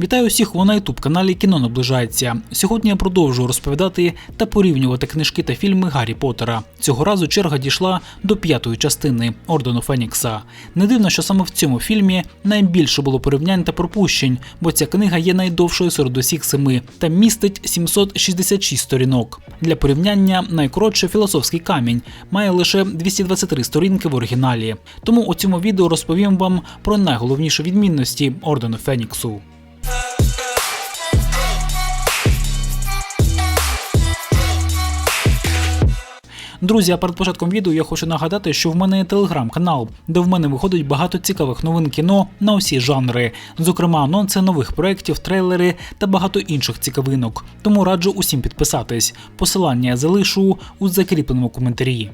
Вітаю усіх ви на ютуб каналі Кіно наближається. Сьогодні я продовжую розповідати та порівнювати книжки та фільми Гаррі Поттера. Цього разу черга дійшла до п'ятої частини Ордену Фенікса. Не дивно, що саме в цьому фільмі найбільше було порівнянь та пропущень, бо ця книга є найдовшою серед усіх семи та містить 766 сторінок. Для порівняння найкоротше філософський камінь має лише 223 сторінки в оригіналі. Тому у цьому відео розповім вам про найголовніші відмінності Ордену Феніксу. Друзі, а перед початком відео я хочу нагадати, що в мене є телеграм-канал, де в мене виходить багато цікавих новин кіно на усі жанри, зокрема анонси нових проєктів, трейлери та багато інших цікавинок. Тому раджу усім підписатись. Посилання я залишу у закріпленому коментарі.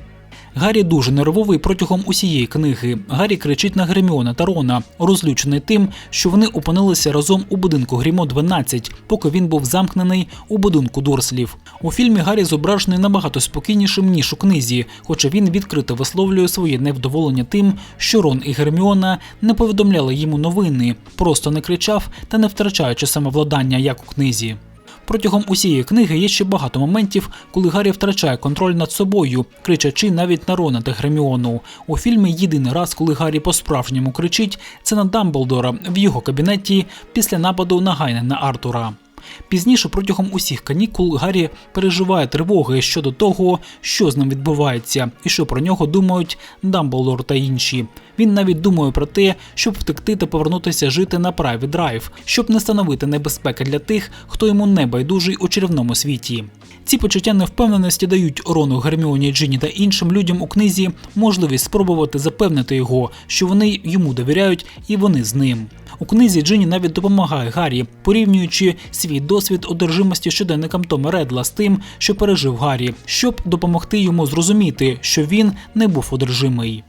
Гаррі дуже нервовий протягом усієї книги. Гаррі кричить на Герміона та Рона, розлючений тим, що вони опинилися разом у будинку Грімо 12, поки він був замкнений у будинку Дорслів. У фільмі Гаррі зображений набагато спокійнішим ніж у книзі, хоча він відкрито висловлює своє невдоволення тим, що Рон і Герміона не повідомляли йому новини, просто не кричав та не втрачаючи самовладання, як у книзі. Протягом усієї книги є ще багато моментів, коли Гаррі втрачає контроль над собою, кричачи навіть на Рона та Герміону. У фільмі єдиний раз, коли Гаррі по-справжньому кричить, це на Дамблдора в його кабінеті після нападу на Гайна на Артура. Пізніше протягом усіх канікул Гаррі переживає тривоги щодо того, що з ним відбувається, і що про нього думають Дамблдор та інші. Він навіть думає про те, щоб втекти та повернутися жити на Private Drive, щоб не становити небезпеки для тих, хто йому не байдужий у чарівному світі. Ці почуття невпевненості дають Рону, Герміоні, Джині та іншим людям у книзі можливість спробувати запевнити його, що вони йому довіряють і вони з ним. У книзі Джині навіть допомагає Гаррі, порівнюючи свій досвід одержимості щоденником Тома Редла з тим, що пережив Гаррі, щоб допомогти йому зрозуміти, що він не був одержимий.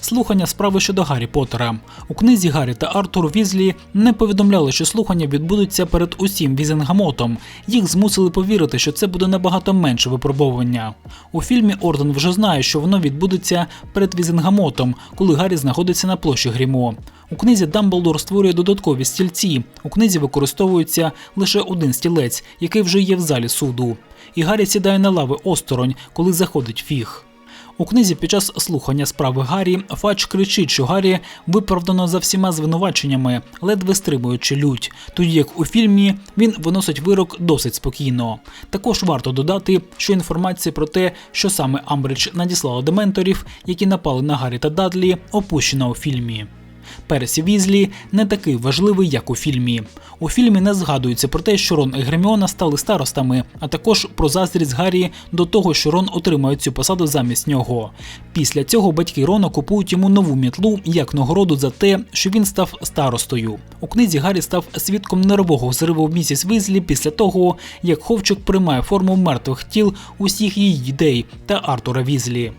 Слухання справи щодо Гаррі Поттера. У книзі Гаррі та Артур Візлі не повідомляли, що слухання відбудуться перед усім Візенгамотом. Їх змусили повірити, що це буде набагато менше випробовування. У фільмі Орден вже знає, що воно відбудеться перед Візенгамотом, коли Гаррі знаходиться на площі Грімо. У книзі Дамблдор створює додаткові стільці. У книзі використовується лише один стілець, який вже є в залі суду. І Гаррі сідає на лави осторонь, коли заходить фіг. У книзі під час слухання справи Гаррі Фач кричить, що Гаррі виправдано за всіма звинуваченнями, ледве стримуючи лють. Тоді як у фільмі він виносить вирок досить спокійно. Також варто додати, що інформація про те, що саме Амбридж надіслала до менторів, які напали на Гаррі та Дадлі, опущена у фільмі. Персі Візлі не такий важливий, як у фільмі. У фільмі не згадується про те, що Рон і Герміона стали старостами, а також про заздрість Гаррі до того, що Рон отримає цю посаду замість нього. Після цього батьки Рона купують йому нову мітлу як нагороду за те, що він став старостою. У книзі Гаррі став свідком нервового зриву місіс Візлі після того, як ховчик приймає форму мертвих тіл усіх її дітей та Артура Візлі.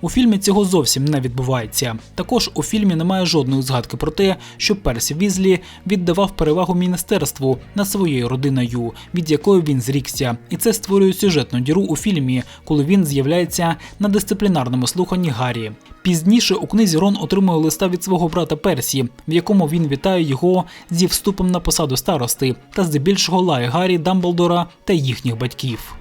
У фільмі цього зовсім не відбувається. Також у фільмі немає жодної згадки про те, що Персі Візлі віддавав перевагу міністерству над своєю родиною, від якої він зрікся, і це створює сюжетну діру у фільмі, коли він з'являється на дисциплінарному слуханні Гаррі. Пізніше у книзі Рон отримує листа від свого брата Персі, в якому він вітає його зі вступом на посаду старости та здебільшого лає Гаррі, Дамблдора та їхніх батьків.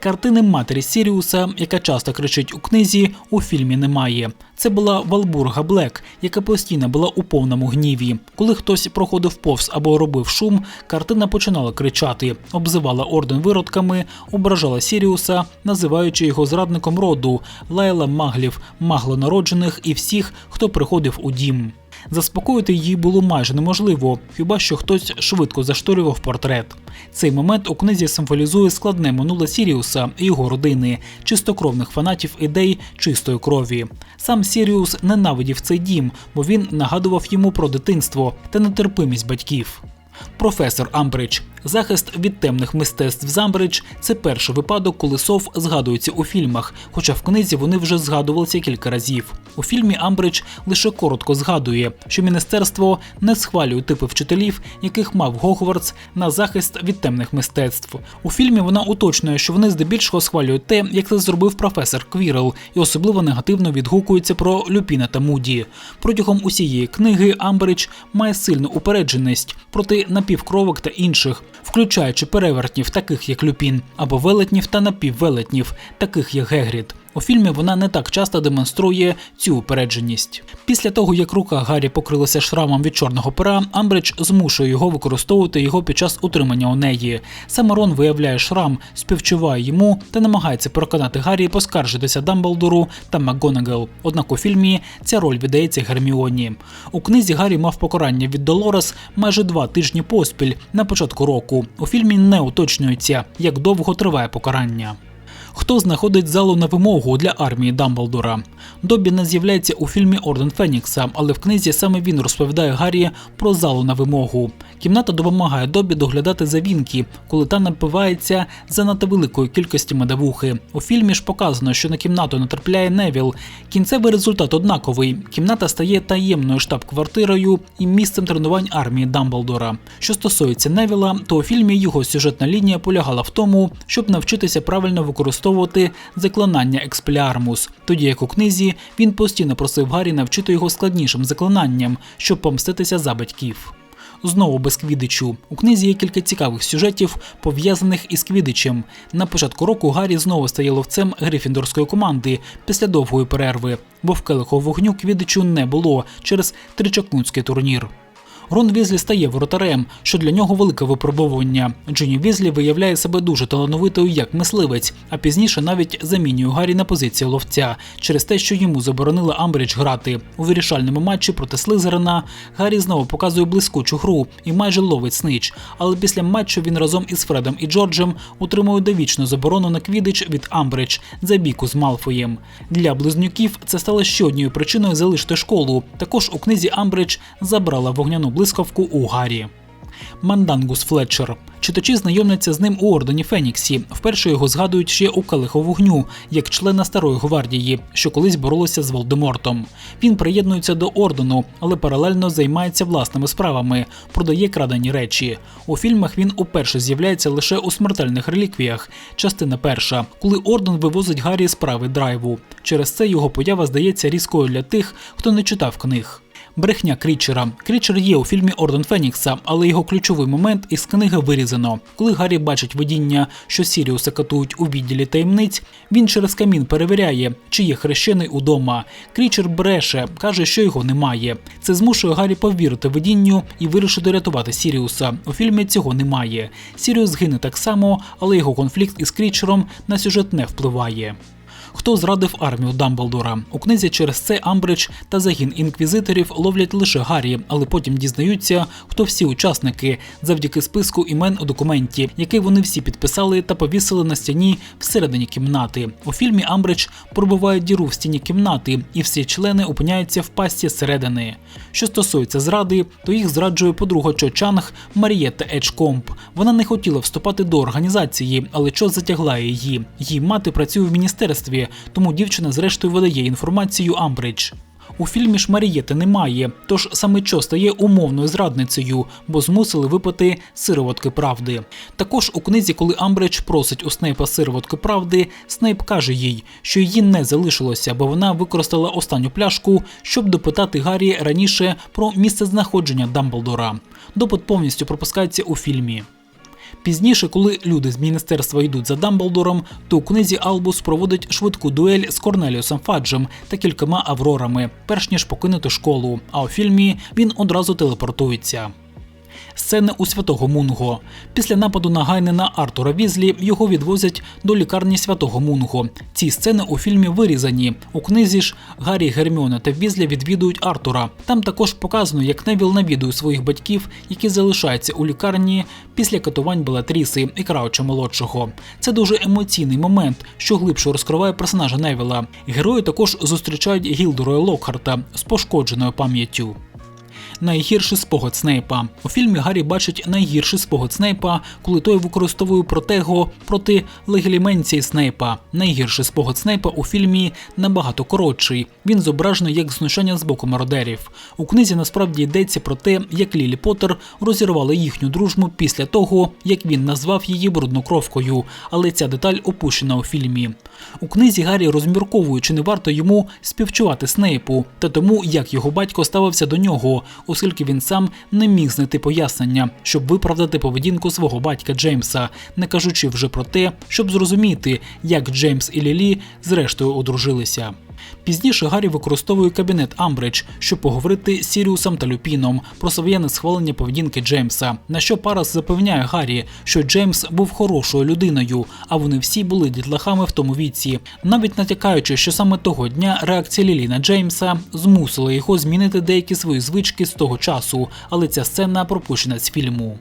Картини матері Сіріуса, яка часто кричить у книзі, у фільмі немає. Це була Валбурга Блек, яка постійно була у повному гніві. Коли хтось проходив повз або робив шум, картина починала кричати, обзивала орден виродками, ображала Сіріуса, називаючи його зрадником роду, лаяла маглів, маглонароджених і всіх, хто приходив у дім. Заспокоїти її було майже неможливо, хіба що хтось швидко зашторював портрет. Цей момент у книзі символізує складне минуле Сіріуса і його родини, чистокровних фанатів ідей чистої крові. Сам Сіріус ненавидів цей дім, бо він нагадував йому про дитинство та нетерпимість батьків. Професор Амбридж Захист від темних мистецтв Замбридж це перший випадок, коли сов згадується у фільмах, хоча в книзі вони вже згадувалися кілька разів. У фільмі Амбридж лише коротко згадує, що міністерство не схвалює типи вчителів, яких мав Гогвартс на захист від темних мистецтв. У фільмі вона уточнює, що вони здебільшого схвалюють те, як це зробив професор Квірел, і особливо негативно відгукуються про Люпіна та Муді. Протягом усієї книги Амбридж має сильну упередженість проти напівкровок та інших, включаючи перевертнів, таких як Люпін, або велетнів та напіввелетнів, таких як Гегрід. У фільмі вона не так часто демонструє цю упередженість. Після того, як рука Гаррі покрилася шрамом від чорного пера, Амбридж змушує його використовувати його під час утримання у неї. Саме Рон виявляє шрам, співчуває йому та намагається переконати Гаррі поскаржитися Дамблдору та МакГонагал. Однак у фільмі ця роль віддається Герміоні. У книзі Гаррі мав покарання від Долорес майже два тижні поспіль на початку року. У фільмі не уточнюється, як довго триває покарання. Хто знаходить залу на вимогу для армії Дамблдора? Добі не з'являється у фільмі Орден Фенікса, але в книзі саме він розповідає Гаррі про залу на вимогу. Кімната допомагає Добі доглядати за Вінкі, коли та напивається занадто великої кількості медовухи. У фільмі ж показано, що на кімнату натрапляє Невіл. Кінцевий результат однаковий. Кімната стає таємною штаб-квартирою і місцем тренувань армії Дамблдора. Що стосується Невіла, то у фільмі його сюжетна лінія полягала в тому, щоб навчитися правильно використовувати заклинання Експеліармус, тоді як у книзі він постійно просив Гаррі навчити його складнішим заклинанням, щоб помститися за батьків. Знову без квідичу. У книзі є кілька цікавих сюжетів, пов'язаних із квідичем. На початку року Гаррі знову стає ловцем грифіндорської команди після довгої перерви, бо в келиху вогню квідичу не було через тричакунський турнір. Рон Візлі стає воротарем, що для нього велике випробовування. Джині Візлі виявляє себе дуже талановитою як мисливець, а пізніше навіть замінює Гаррі на позицію ловця через те, що йому заборонили Амбридж грати. У вирішальному матчі проти Слизерина Гаррі знову показує блискучу гру і майже ловить снич. Але після матчу він разом із Фредом і Джорджем утримує довічну заборону на квідич від Амбридж за біку з Малфоєм. Для близнюків це стало ще однією причиною залишити школу. Також у книзі Амбридж забрала вогняну блискавку у Гаррі. Мандангус Флетчер. Читачі знайомляться з ним у Ордені Феніксі. Вперше його згадують ще у Калиху вогню, як члена Старої гвардії, що колись боролися з Волдемортом. Він приєднується до ордену, але паралельно займається власними справами, продає крадені речі. У фільмах він уперше з'являється лише у смертельних реліквіях. Частина перша, коли орден вивозить Гаррі з прави драйву. Через це його поява здається різкою для тих, хто не читав книг. Брехня Крічера. Крічер є у фільмі Орден Фенікса, але його ключовий момент із книги вирізано. Коли Гаррі бачить видіння, що Сіріуса катують у відділі таємниць, він через камін перевіряє, чи є хрещений удома. Крічер бреше, каже, що його немає. Це змушує Гаррі повірити видінню і вирішити рятувати Сіріуса. У фільмі цього немає. Сіріус гине так само, але його конфлікт із Крічером на сюжет не впливає. Хто зрадив армію Дамблдора? У книзі через це Амбридж та загін інквізиторів ловлять лише Гаррі, але потім дізнаються, хто всі учасники завдяки списку імен у документі, який вони всі підписали та повісили на стіні всередині кімнати. У фільмі Амбридж пробиває діру в стіні кімнати, і всі члени опиняються в пасті зсередини. Що стосується зради, то їх зраджує подруга Чо Чанг Марієта Еджкомп. Вона не хотіла вступати до організації, але Чо затягла її. Її мати працює в міністерстві, тому дівчина зрештою видає інформацію Амбридж. У фільмі ж Марієти немає, тож саме Чо стає умовною зрадницею, бо змусили випити сироватки правди. Також у книзі, коли Амбридж просить у Снейпа сироватки правди, Снейп каже їй, що її не залишилося, бо вона використала останню пляшку, щоб допитати Гаррі раніше про місце знаходження Дамблдора. Допит повністю пропускається у фільмі. Пізніше, коли люди з міністерства йдуть за Дамблдором, то у книзі Албус проводить швидку дуель з Корнеліусом Фаджем та кількома аврорами, перш ніж покинути школу. А у фільмі він одразу телепортується. Сцени у святого Мунго. Після нападу на Гайнена Артура Візлі його відвозять до лікарні святого Мунго. Ці сцени у фільмі вирізані. У книзі ж Гаррі, Герміона та Візлі відвідують Артура. Там також показано, як Невіл навідує своїх батьків, які залишаються у лікарні після катувань Белатріси і Крауча молодшого. Це дуже емоційний момент, що глибше розкриває персонажа Невіла. Герої також зустрічають Гілдерою Локхарта з пошкодженою пам'яттю. Найгірший спогад Снейпа. У фільмі Гаррі бачить найгірший спогад Снейпа, коли той використовує протего проти легіліменції Снейпа. Найгірший спогад Снейпа у фільмі набагато коротший. Він зображений як знущання з боку мародерів. У книзі насправді йдеться про те, як Лілі Поттер розірвала їхню дружбу після того, як він назвав її бруднокровкою, але ця деталь опущена у фільмі. У книзі Гаррі розмірковує, чи не варто йому співчувати Снейпу та тому, як його батько ставився до нього, оскільки він сам не міг знайти пояснення, щоб виправдати поведінку свого батька Джеймса, не кажучи вже про те, щоб зрозуміти, як Джеймс і Лілі зрештою одружилися. Пізніше Гаррі використовує кабінет Амбридж, щоб поговорити з Сіріусом та Люпіном про своє несхвалення поведінки Джеймса. На що Парас запевняє Гаррі, що Джеймс був хорошою людиною, а вони всі були дітлахами в тому віці, навіть натякаючи, що саме того дня реакція Лілі на Джеймса змусила його змінити деякі свої звички з того часу, але ця сцена пропущена з фільму.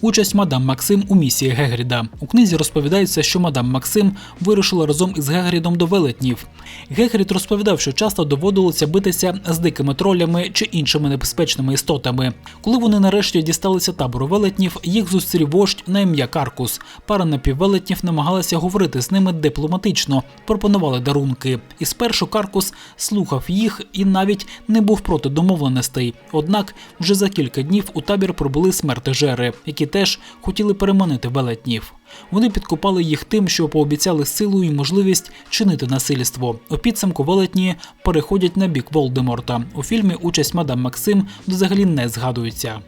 Участь мадам Максим у місії Гегріда. У книзі розповідається, що мадам Максим вирушила разом із Гегрідом до велетнів. Гегрід розповідав, що часто доводилося битися з дикими тролями чи іншими небезпечними істотами. Коли вони нарешті дісталися табору велетнів, їх зустрів вождь на ім'я Каркус. Пара напіввелетнів намагалася говорити з ними дипломатично, пропонували дарунки. І спершу Каркус слухав їх і навіть не був проти домовленостей. Однак вже за кілька днів у табір прибули смертежери, які теж хотіли переманити велетнів. Вони підкопали їх тим, що пообіцяли силу і можливість чинити насильство. У підсумку велетні переходять на бік Волдеморта. У фільмі участь мадам Максим взагалі не згадується.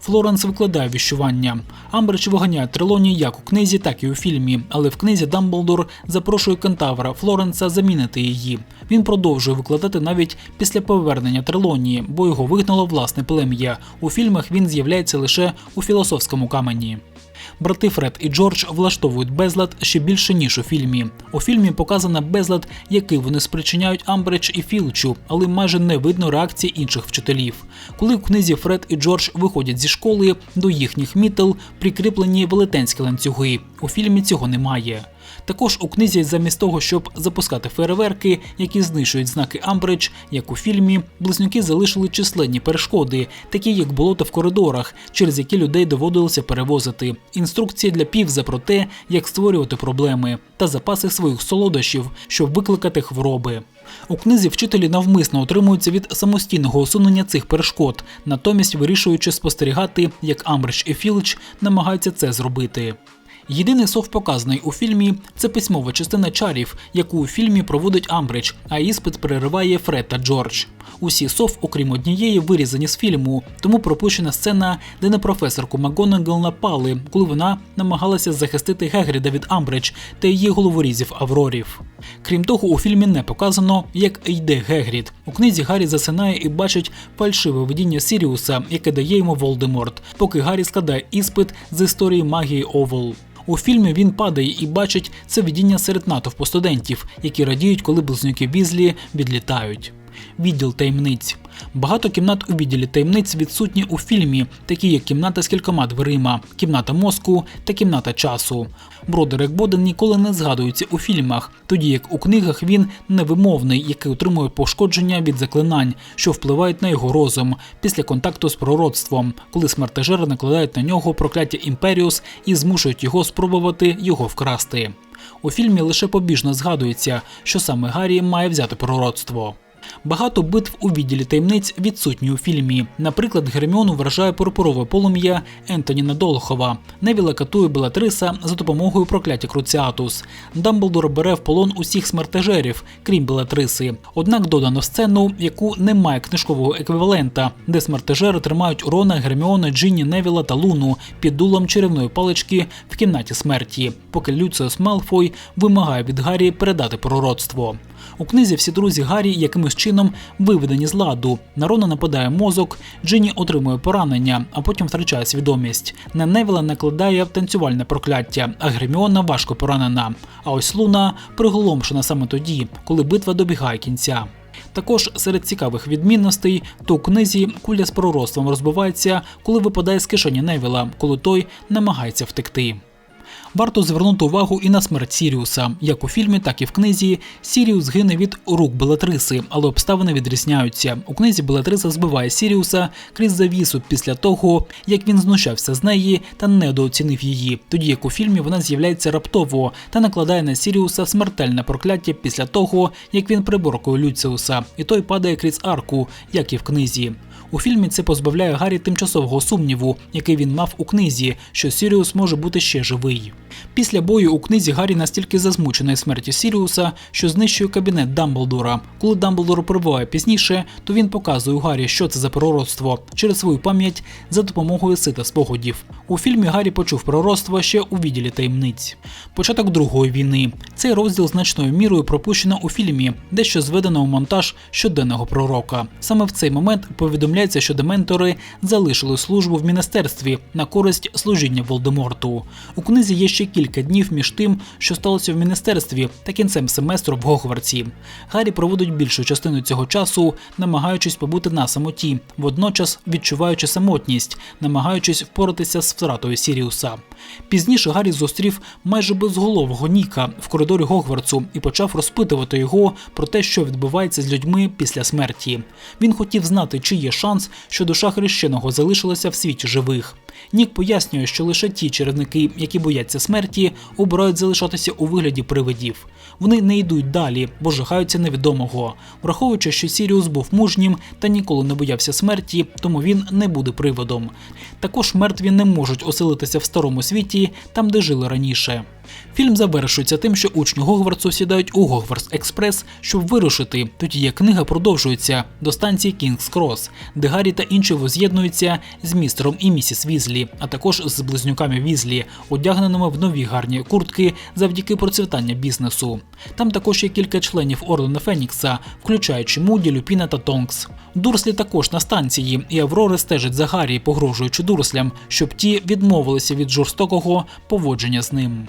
Флоренс викладає віщування. Амбридж виганяє Трелоні як у книзі, так і у фільмі. Але в книзі Дамблдор запрошує кентавра Флоренса замінити її. Він продовжує викладати навіть після повернення Трелонії, бо його вигнало власне плем'я. У фільмах він з'являється лише у філософському камені. Брати Фред і Джордж влаштовують безлад ще більше ніж у фільмі. У фільмі показано безлад, який вони спричиняють Амбридж і Філчу, але майже не видно реакції інших вчителів. Коли в книзі Фред і Джордж виходять зі школи, до їхніх мітел прикріплені велетенські ланцюги. У фільмі цього немає. Також у книзі, замість того, щоб запускати фейерверки, які знищують знаки Амбридж, як у фільмі, близнюки залишили численні перешкоди, такі як болото в коридорах, через які людей доводилося перевозити, інструкції для півза про те, як створювати проблеми, та запаси своїх солодощів, щоб викликати хвороби. У книзі вчителі навмисно утримуються від самостійного усунення цих перешкод, натомість вирішуючи спостерігати, як Амбридж і Філч намагаються це зробити. Єдиний сов показаний у фільмі це письмова частина чарів, яку у фільмі проводить Амбридж, а іспит перериває Фред та Джордж. Усі сов, окрім однієї, вирізані з фільму, тому пропущена сцена, де на професорку МакГонагал напали, коли вона намагалася захистити Гегріда від Амбридж та її головорізів Аврорів. Крім того, у фільмі не показано, як йде Гегрід. У книзі Гаррі засинає і бачить фальшиве видіння Сіріуса, яке дає йому Волдеморт, поки Гаррі складає іспит з історії магії Овол. У фільмі він падає і бачить це видіння серед натовпу студентів, які радіють, коли близнюки Візлі відлітають. Відділ таємниць. Багато кімнат у відділі таємниць відсутні у фільмі, такі як кімната з кількома дверима, кімната мозку та кімната часу. Бродерек Боден ніколи не згадується у фільмах, тоді як у книгах він невимовний, який отримує пошкодження від заклинань, що впливають на його розум після контакту з пророцтвом, коли смертежери накладають на нього прокляття Імперіус і змушують його спробувати його вкрасти. У фільмі лише побіжно згадується, що саме Гаррі має взяти пророцтво. Багато битв у відділі таємниць відсутні у фільмі. Наприклад, Герміону вражає пурпурове полум'я Ентоніна Долхова. Невіла катує Белатриса за допомогою прокляття Круціатус. Дамблдор бере в полон усіх смертежерів, крім Белатриси. Однак додано сцену, яку немає книжкового еквівалента, де смертежери тримають Рона, Герміона, Джинні, Невіла та Луну під дулом чарівної палички в кімнаті смерті, поки Люціус Мелфой вимагає від Гаррі передати пророцтво. У книзі всі друзі Гаррі якимось чином виведені з ладу. На Рона нападає мозок, Джині отримує поранення, а потім втрачає свідомість. На Невіла накладає танцювальне прокляття, а Греміона важко поранена. А ось Луна приголомшена саме тоді, коли битва добігає кінця. Також серед цікавих відмінностей, то у книзі куля з пророцтвом розбивається, коли випадає з кишені Невіла, коли той намагається втекти. Варто звернути увагу і на смерть Сіріуса. Як у фільмі, так і в книзі. Сіріус гине від рук Белатриси, але обставини відрізняються. У книзі Белатриса збиває Сіріуса крізь завісу після того, як він знущався з неї та недооцінив її. Тоді як у фільмі вона з'являється раптово та накладає на Сіріуса смертельне прокляття після того, як він приборкує Люціуса, і той падає крізь арку, як і в книзі. У фільмі це позбавляє Гаррі тимчасового сумніву, який він мав у книзі, що Сіріус може бути ще живий. Після бою у книзі Гаррі настільки засмучений смертю Сіріуса, що знищує кабінет Дамблдора. Коли Дамблдор прибуває пізніше, то він показує Гаррі, що це за пророцтво через свою пам'ять за допомогою сита спогадів. У фільмі Гаррі почув пророцтво ще у відділі таємниць. Початок Другої війни. Цей розділ значною мірою пропущено у фільмі, дещо зведено у монтаж щоденного пророка. Саме в цей момент повідомляється, що дементори залишили службу в міністерстві на користь служіння Волдеморту. У книзі є ще кілька днів між тим, що сталося в міністерстві та кінцем семестру в Гогвартсі. Гаррі проводить більшу частину цього часу, намагаючись побути на самоті, водночас відчуваючи самотність, намагаючись впоратися з втратою Сіріуса. Пізніше Гаррі зустрів майже безголового Ніка в коридорі Гогвартсу і почав розпитувати його про те, що відбувається з людьми після смерті. Він хотів знати, чи є шанс, що душа хрещеного залишилася в світі живих. Нік пояснює, що лише ті чарівники, які бояться смерті, обирають залишатися у вигляді привидів. Вони не йдуть далі, бо жахаються невідомого. Враховуючи, що Сіріус був мужнім та ніколи не боявся смерті, тому він не буде приводом. Також мертві не можуть оселитися в старому світі, там де жили раніше. Фільм завершується тим, що учні Гогвартсу сідають у Гогвартс Експрес, щоб вирушити. Тоді як книга продовжується до станції Кінгс Крос, де Гаррі та інші воз'єднуються з містером і місіс Візлі, а також з близнюками Візлі, одягненими в нові гарні куртки завдяки процвітання бізнесу. Там також є кілька членів Ордена Фенікса, включаючи Муді, Люпіна та Тонкс. Дурслі також на станції, і Аврори стежить за Гаррі, погрожуючи дурслям, щоб ті відмовилися від жорстокого поводження з ним.